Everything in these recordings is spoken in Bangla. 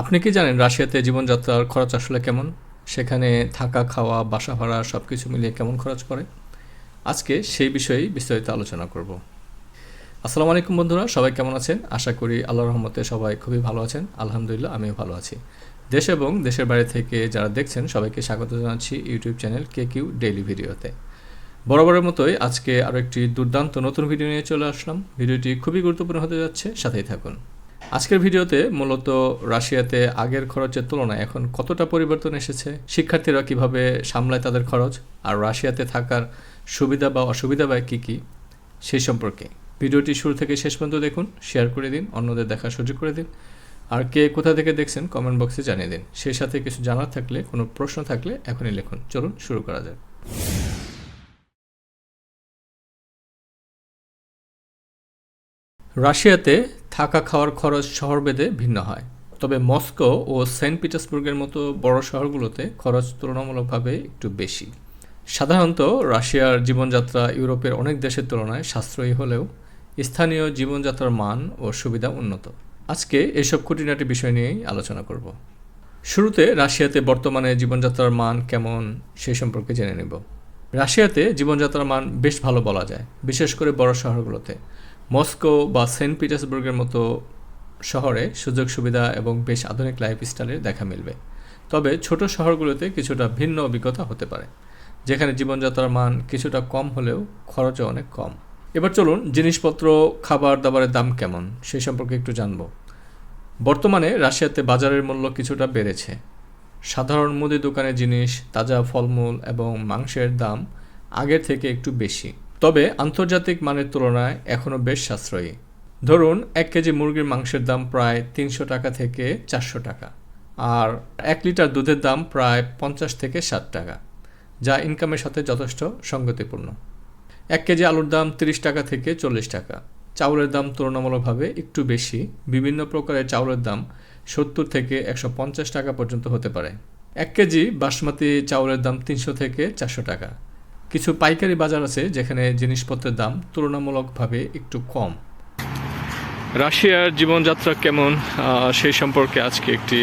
আপনি কি জানেন রাশিয়াতে জীবনযাত্রার খরচ আসলে কেমন? সেখানে থাকা, খাওয়া, বাসা ভাড়া সব কিছু মিলিয়ে কেমন খরচ পড়ে? আজকে সেই বিষয়েই বিস্তারিত আলোচনা করব। আসসালামু আলাইকুম বন্ধুরা, সবাই কেমন আছেন? আশা করি আল্লাহ রহমতে সবাই খুবই ভালো আছেন। আলহামদুলিল্লাহ, আমিও ভালো আছি। দেশ এবং দেশের বাইরে থেকে যারা দেখছেন, সবাইকে স্বাগত জানাচ্ছি ইউটিউব চ্যানেল কে কিউ ডেইলি ভিডিওতে। বরাবরের মতোই আজকে আরও একটি দুর্দান্ত নতুন ভিডিও নিয়ে চলে আসলাম। ভিডিওটি খুবই গুরুত্বপূর্ণ হতে যাচ্ছে, সাথেই থাকুন। আজকের ভিডিওতে মূলত রাশিয়াতে আগের খরচের তুলনায় এখন কতটা পরিবর্তন এসেছে, শিক্ষার্থীরা কীভাবে সামলায় তাদের খরচ, আর রাশিয়াতে থাকার সুবিধা বা অসুবিধা বা কী কী সেই সম্পর্কে। ভিডিওটি শুরু থেকে শেষ পর্যন্ত দেখুন, শেয়ার করে দিন, অন্যদের দেখার সুযোগ করে দিন, আর কে কোথা থেকে দেখছেন কমেন্ট বক্সে জানিয়ে দিন। সেই সাথে কিছু জানার থাকলে, কোনো প্রশ্ন থাকলে এখনই লিখুন। চলুন শুরু করা যাক। রাশিয়াতে থাকা খাওয়ার খরচ শহর শহরভেদে ভিন্ন হয়। তবে মস্কো ও সেন্ট পিটার্সবুর্গের মতো বড় শহরগুলোতে খরচ তুলনামূলকভাবে একটু বেশি। সাধারণত রাশিয়ার জীবনযাত্রা ইউরোপের অনেক দেশের তুলনায় সাশ্রয়ী হলেও স্থানীয় জীবনযাত্রার মান ও সুবিধা উন্নত। আজকে এসব খুঁটিনাটি বিষয় নিয়েই আলোচনা করব। শুরুতে রাশিয়াতে বর্তমানে জীবনযাত্রার মান কেমন সে সম্পর্কে জেনে নেব। রাশিয়াতে জীবনযাত্রার মান বেশ ভালো বলা যায়, বিশেষ করে বড় শহরগুলোতে। মস্কো বা সেন্ট পিটার্সবুর্গের মতো শহরে সুযোগ, সুবিধা এবং বেশ আধুনিক লাইফস্টাইলের দেখা মিলবে। তবে ছোট শহরগুলোতে কিছুটা ভিন্ন অভিজ্ঞতা হতে পারে, যেখানে জীবনযাত্রার মান কিছুটা কম হলেও খরচও অনেক কম। এবার চলুন জিনিসপত্র, খাবার, দাবারের দাম কেমন সেই সম্পর্কে একটু জানব। বর্তমানে রাশিয়াতে বাজারের মূল্য কিছুটা বেড়েছে। সাধারণ মুদি দোকানের জিনিস, তাজা ফলমূল এবং মাংসের দাম আগের থেকে একটু বেশি। তবে আন্তর্জাতিক মানের তুলনায় এখনও বেশ সাশ্রয়ী। ধরুন, এক কেজি মুরগির মাংসের দাম প্রায় তিনশো টাকা থেকে চারশো টাকা আর এক লিটার দুধের দাম প্রায় পঞ্চাশ থেকে ষাট টাকা, যা ইনকামের সাথে যথেষ্ট সঙ্গতিপূর্ণ। এক কেজি আলুর দাম তিরিশ টাকা থেকে চল্লিশ টাকা, চাউলের দাম তুলনামূলকভাবে একটু বেশি, বিভিন্ন প্রকারের চাউলের দাম সত্তর থেকে একশো পঞ্চাশ টাকা পর্যন্ত হতে পারে। এক কেজি বাসমতি চাউলের দাম তিনশো থেকে চারশো টাকা কিছু পাইকারি বাজার আছে যেখানে জিনিসপত্রের দাম তুলনামূলকভাবে একটু কম। রাশিয়ার জীবনযাত্রা কেমন? সেই সম্পর্কে আজকে একটি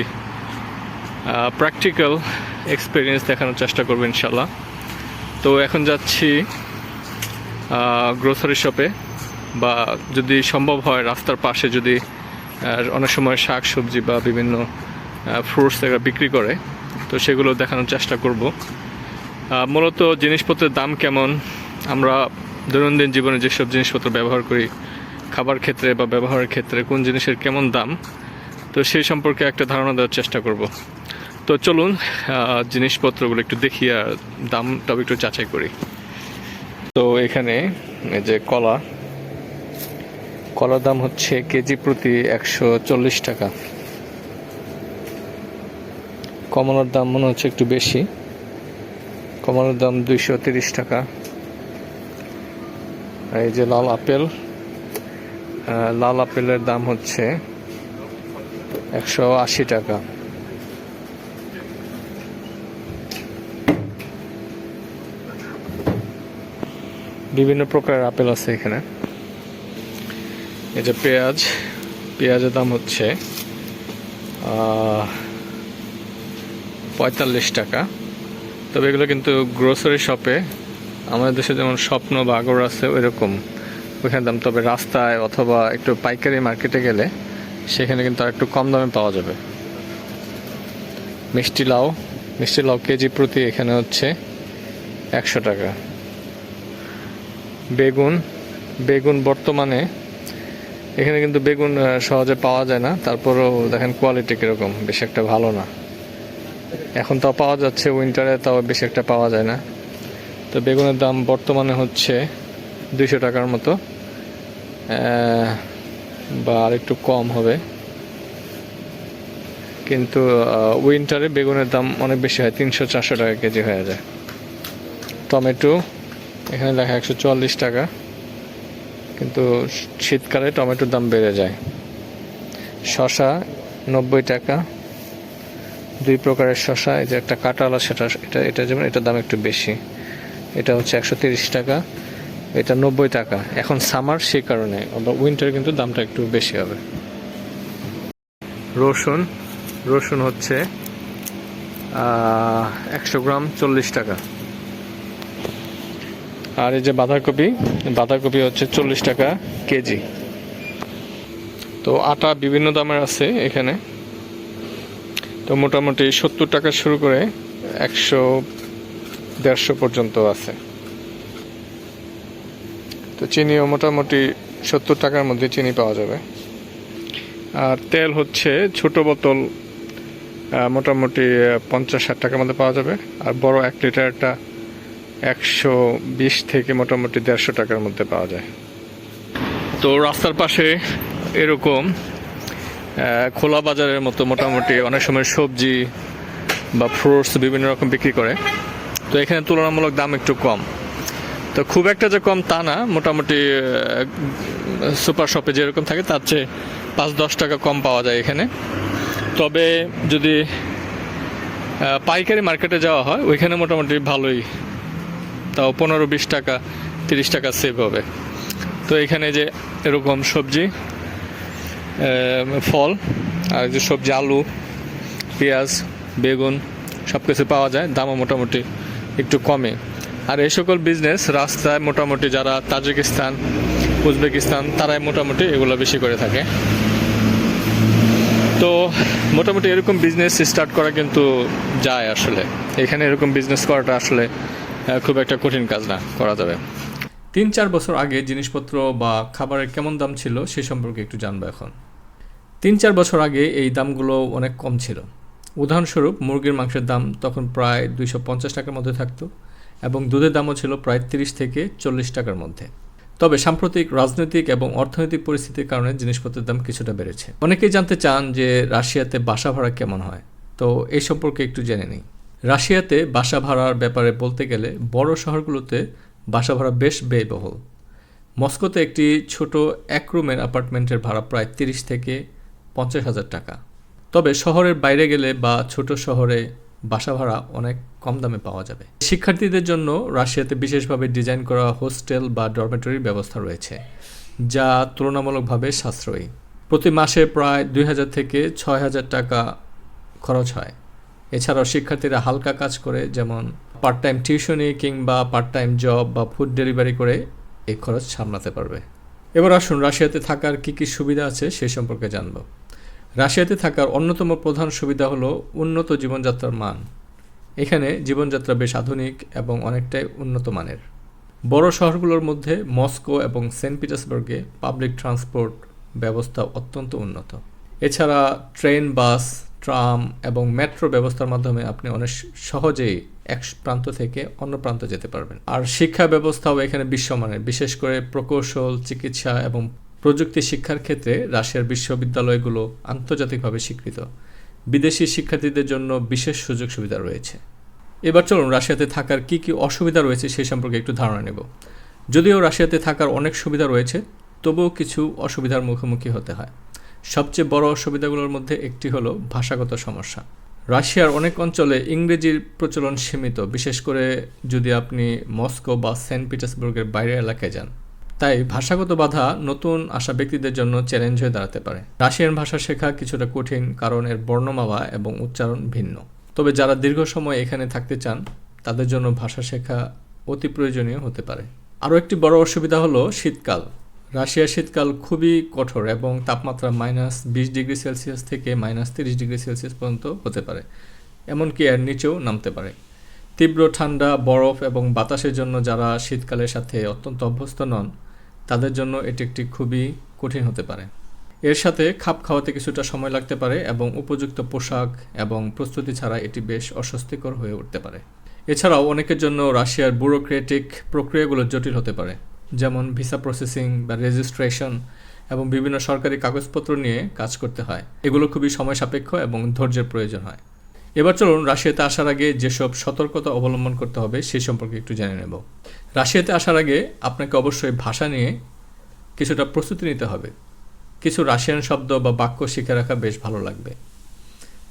প্র্যাকটিক্যাল এক্সপিরিয়েন্স দেখানোর চেষ্টা করব ইনশাল্লাহ তো এখন যাচ্ছি গ্রোসারি শপে বা যদি সম্ভব হয় রাস্তার পাশে যদি অনেক সময় শাক, সবজি বা বিভিন্ন ফ্রুটস বিক্রি করে, তো সেগুলো দেখানোর চেষ্টা করব। মূলত জিনিসপত্রের দাম কেমন? আমরা দৈনন্দিন জীবনে যেসব জিনিসপত্র ব্যবহার করি, খাবার ক্ষেত্রে বা ব্যবহারের ক্ষেত্রে কোন জিনিসের কেমন দাম? তো সেই সম্পর্কে একটা ধারণা দেওয়ার চেষ্টা করব। তো চলুন জিনিসপত্রগুলো একটু দেখি আর দামটাও একটু যাচাই করি। তো এখানে এই যে কলা, কলার দাম হচ্ছে কেজি প্রতি একশো চল্লিশ টাকা। কমলার দাম মনে হচ্ছে একটু বেশি। কমলার দাম দুইশো তিরিশ টাকা। এই যে লাল আপেল লাল আপেলের দাম হচ্ছে একশো আশি টাকা। বিভিন্ন প্রকারের আপেল আছে এখানে। এই যে পেঁয়াজ, পেঁয়াজের দাম হচ্ছে পঁয়তাল্লিশ টাকা। তবে এগুলো কিন্তু গ্রোসারি শপে আমাদের দেশে যেমন স্বপ্ন বা আগর আছে ওই রকম ওইখানে দাম, তবে রাস্তায় অথবা একটু পাইকারি মার্কেটে গেলে সেখানে কিন্তু আর একটু কম দামে পাওয়া যাবে। মিষ্টি লাউ মিষ্টি লাউ কেজি প্রতি এখানে হচ্ছে একশো টাকা। বেগুন বেগুন বর্তমানে এখানে কিন্তু বেগুন সহজে পাওয়া যায় না। তারপরেও দেখেন কোয়ালিটি কীরকম, বেশি একটা ভালো না। এখন তাও পাওয়া যাচ্ছে উইন্টারে তাও বেশি একটা পাওয়া যায় না। তো বেগুনের দাম বর্তমানে হচ্ছে দুইশো টাকার মতো। বা আর একটু কম হবে। কিন্তু উইন্টারে বেগুনের দাম অনেক বেশি হয়, তিনশো চারশো টাকা কেজি হয়ে যায়। টমেটো, এখানে লেখা একশো চুয়াল্লিশ টাকা। কিন্তু শীতকালে টমেটোর দাম বেড়ে যায়। শশা নব্বই টাকা। দুই প্রকারের শশা, এই যে একটা কাটালা সেটা এটা এটা যেমন এটার দাম একটু বেশি। এটা হচ্ছে একশো তিরিশ টাকা, এটা নব্বই টাকা। এখন সামার সেই কারণে উইন্টার কিন্তু দামটা একটু বেশি হবে। রসুন রসুন হচ্ছে একশো গ্রাম চল্লিশ টাকা। আর এই যে বাঁধাকপি বাঁধাকপি হচ্ছে চল্লিশ টাকা কেজি। তো আটা বিভিন্ন দামের আছে এখানে। তো মোটামুটি সত্তর টাকা শুরু করে একশো দেড়শো পর্যন্ত আছে। তো চিনিও মোটামুটি সত্তর টাকার মধ্যে চিনি পাওয়া যাবে। আর তেল হচ্ছে ছোট বোতল মোটামুটি পঞ্চাশ ষাট টাকার মধ্যে পাওয়া যাবে। আর বড় এক লিটারটা একশো বিশ থেকে মোটামুটি দেড়শো টাকার মধ্যে পাওয়া যায়। তো রাস্তার পাশে এরকম খোলা বাজারের মতো মোটামুটি অনেক সময় সবজি বা ফ্রুটস বিভিন্ন রকম বিক্রি করে। তো এখানে তুলনামূলক দাম একটু কম। তো খুব একটা যে কম তা না, মোটামুটি সুপার শপে যেরকম থাকে তার চেয়ে পাঁচ দশ টাকা কম পাওয়া যায় এখানে। তবে যদি পাইকারি মার্কেটে যাওয়া হয়, ওইখানে মোটামুটি ভালোই। তাও পনেরো বিশ টাকা, তিরিশ টাকা সেভ হবে। তো এখানে যে এরকম সবজি ফল, আর যে সবজি, আলু, পেঁয়াজ, বেগুন সব কিছু পাওয়া যায়। দামও মোটামুটি একটু কমে। আর এই সকল বিজনেস রাস্তায় মোটামুটি যারা তাজিকিস্তান, উজবেকিস্তান, তারাই মোটামুটি এগুলো বেশি করে থাকে। তো মোটামুটি এরকম বিজনেস স্টার্ট করা কিন্তু যায় আসলে। এখানে এরকম বিজনেস করাটা আসলে খুব একটা কঠিন কাজ না, করা যাবে। তিন চার বছর আগে জিনিসপত্র বা খাবারের কেমন দাম ছিল সে সম্পর্কে একটু জানব এখন। তিন চার বছর আগে এই দামগুলো অনেক কম ছিল। উদাহরণস্বরূপ, মুরগির মাংসের দাম তখন প্রায় দুইশো পঞ্চাশ টাকার মধ্যে থাকতো এবং দুধের দামও ছিল প্রায় তিরিশ থেকে চল্লিশ টাকার মধ্যে। তবে সাম্প্রতিক রাজনৈতিক এবং অর্থনৈতিক পরিস্থিতির কারণে জিনিসপত্রের দাম কিছুটা বেড়েছে। অনেকেই জানতে চান যে রাশিয়াতে বাসা ভাড়া কেমন হয়। তো এই সম্পর্কে একটু জেনে নিই। রাশিয়াতে বাসা ভাড়ার ব্যাপারে বলতে গেলে বড় শহরগুলোতে বাসা ভাড়া বেশ ব্যয়বহুল। মস্কোতে একটি ছোট এক রুমের অ্যাপার্টমেন্টের ভাড়া প্রায় তিরিশ থেকে পঞ্চাশ হাজার টাকা। তবে শহরের বাইরে গেলে বা ছোট শহরে বাসা ভাড়া অনেক কম দামে পাওয়া যাবে। শিক্ষার্থীদের জন্য রাশিয়াতে বিশেষভাবে ডিজাইন করা হোস্টেল বা ডরমেটরির ব্যবস্থা রয়েছে, যা তুলনামূলকভাবে সাশ্রয়ী। প্রতি মাসে প্রায় দুই হাজার থেকে ছয় হাজার টাকা খরচ হয়। এছাড়াও শিক্ষার্থীরা হালকা কাজ করে, যেমন পার্ট টাইম টিউশনি কিংবা পার্ট টাইম জব বা ফুড ডেলিভারি করে এই খরচ সামলাতে পারবে। এবার আসুন, রাশিয়াতে থাকার কী কী সুবিধা আছে সে সম্পর্কে জানব। রাশিয়াতে থাকার অন্যতম প্রধান সুবিধা হলো উন্নত জীবনযাত্রার মান। এখানে জীবনযাত্রা বেশ আধুনিক এবং অনেকটাই উন্নত মানের। বড় শহরগুলোর মধ্যে মস্কো এবং সেন্ট পিটার্সবার্গে পাবলিক ট্রান্সপোর্ট ব্যবস্থা অত্যন্ত উন্নত। এছাড়া ট্রেন, বাস ট্রাম এবং মেট্রো ব্যবস্থার মাধ্যমে আপনি অনেক সহজেই এক প্রান্ত থেকে অন্য প্রান্ত যেতে পারবেন। আর শিক্ষা ব্যবস্থাও এখানে বিশ্বমানের। বিশেষ করে প্রকৌশল, চিকিৎসা এবং প্রযুক্তি শিক্ষার ক্ষেত্রে রাশিয়ার বিশ্ববিদ্যালয়গুলো আন্তর্জাতিকভাবে স্বীকৃত। বিদেশি শিক্ষার্থীদের জন্য বিশেষ সুযোগ সুবিধা রয়েছে। এবার চলুন রাশিয়াতে থাকার কি কি অসুবিধা রয়েছে সেই সম্পর্কে একটু ধারণা নেব। যদিও রাশিয়াতে থাকার অনেক সুবিধা রয়েছে, তবুও কিছু অসুবিধার মুখোমুখি হতে হয়। সবচেয়ে বড় অসুবিধাগুলোর মধ্যে একটি হলো ভাষাগত সমস্যা। রাশিয়ার অনেক অঞ্চলে ইংরেজির প্রচলন সীমিত, বিশেষ করে যদি আপনি মস্কো বা সেন্ট পিটার্সবুর্গের বাইরের এলাকায় যান। তাই ভাষাগত বাধা নতুন আসা ব্যক্তিদের জন্য চ্যালেঞ্জ হয়ে দাঁড়াতে পারে। রাশিয়ান ভাষা শেখা কিছুটা কঠিন কারণ এর বর্ণমালা এবং উচ্চারণ ভিন্ন। তবে যারা দীর্ঘ সময় এখানে থাকতে চান, তাদের জন্য ভাষা শেখা অতি প্রয়োজনীয় হতে পারে। আরও একটি বড় অসুবিধা হলো শীতকাল। রাশিয়ার শীতকাল খুবই কঠোর এবং তাপমাত্রা মাইনাস বিশ ডিগ্রি সেলসিয়াস থেকে মাইনাস তিরিশ ডিগ্রি সেলসিয়াস পর্যন্ত হতে পারে। এমনকি এর নিচেও নামতে পারে। তীব্র ঠান্ডা, বরফ এবং বাতাসের জন্য যারা শীতকালের সাথে অত্যন্ত অভ্যস্ত নন, তাদের জন্য এটি একটি খুবই কঠিন হতে পারে। এর সাথে খাপ খাওয়াতে কিছুটা সময় লাগতে পারে এবং উপযুক্ত পোশাক এবং প্রস্তুতি ছাড়া এটি বেশ অস্বস্তিকর হয়ে উঠতে পারে। এছাড়াও অনেকের জন্য রাশিয়ার ব্যুরোক্রেটিক প্রক্রিয়াগুলো জটিল হতে পারে। যেমন ভিসা প্রসেসিং বা রেজিস্ট্রেশন এবং বিভিন্ন সরকারি কাগজপত্র নিয়ে কাজ করতে হয়। এগুলো খুবই সময় সাপেক্ষ এবং ধৈর্যের প্রয়োজন হয়। এবার চলুন রাশিয়াতে আসার আগে যেসব সতর্কতা অবলম্বন করতে হবে সেই সম্পর্কে একটু জেনে নেব। রাশিয়াতে আসার আগে আপনাকে অবশ্যই ভাষা নিয়ে কিছুটা প্রস্তুতি নিতে হবে। কিছু রাশিয়ান শব্দ বা বাক্য শিখে রাখা বেশ ভালো লাগবে।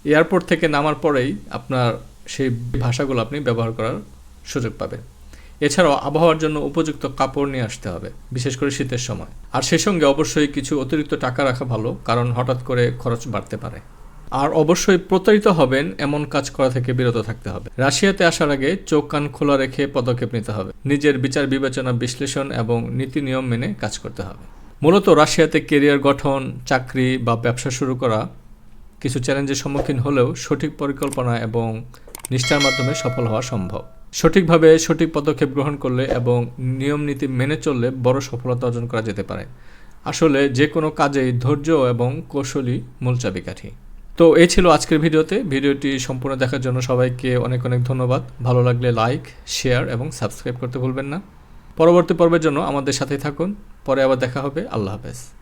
এয়ারপোর্ট থেকে নামার পরেই আপনার সেই ভাষাগুলো আপনি ব্যবহার করার সুযোগ পাবেন। এছাড়াও আবহাওয়ার জন্য উপযুক্ত কাপড় নিয়ে আসতে হবে, বিশেষ করে শীতের সময়। আর সে সঙ্গে অবশ্যই কিছু অতিরিক্ত টাকা রাখা ভালো, কারণ হঠাৎ করে খরচ বাড়তে পারে। আর অবশ্যই প্রতারিত হবেন এমন কাজ করা থেকে বিরত থাকতে হবে। রাশিয়াতে আসার আগে চোখ কান খোলা রেখে পদক্ষেপ নিতে হবে। নিজের বিচার বিবেচনা বিশ্লেষণ এবং নীতি নিয়ম মেনে কাজ করতে হবে। মূলত রাশিয়াতে কেরিয়ার গঠন, চাকরি বা ব্যবসা শুরু করা কিছু চ্যালেঞ্জের সম্মুখীন হলেও সঠিক পরিকল্পনা এবং নিষ্ঠার মাধ্যমে সফল হওয়া সম্ভব। সঠিকভাবে সঠিক পদক্ষেপ গ্রহণ করলে এবং নিয়ম নীতি মেনে চললে বড় সফলতা অর্জন করা যেতে পারে। আসলে যে কোনো কাজেই ধৈর্য এবং কৌশলই মূল চাবিকাঠি। তো এই ছিল আজকের ভিডিওতে। ভিডিওটি সম্পূর্ণ দেখার জন্য সবাইকে অনেক অনেক ধন্যবাদ। ভালো লাগলে লাইক, শেয়ার এবং সাবস্ক্রাইব করতে ভুলবেন না। পরবর্তী পর্বের জন্য আমাদের সাথেই থাকুন। পরে আবার দেখা হবে। আল্লাহ হাফেজ।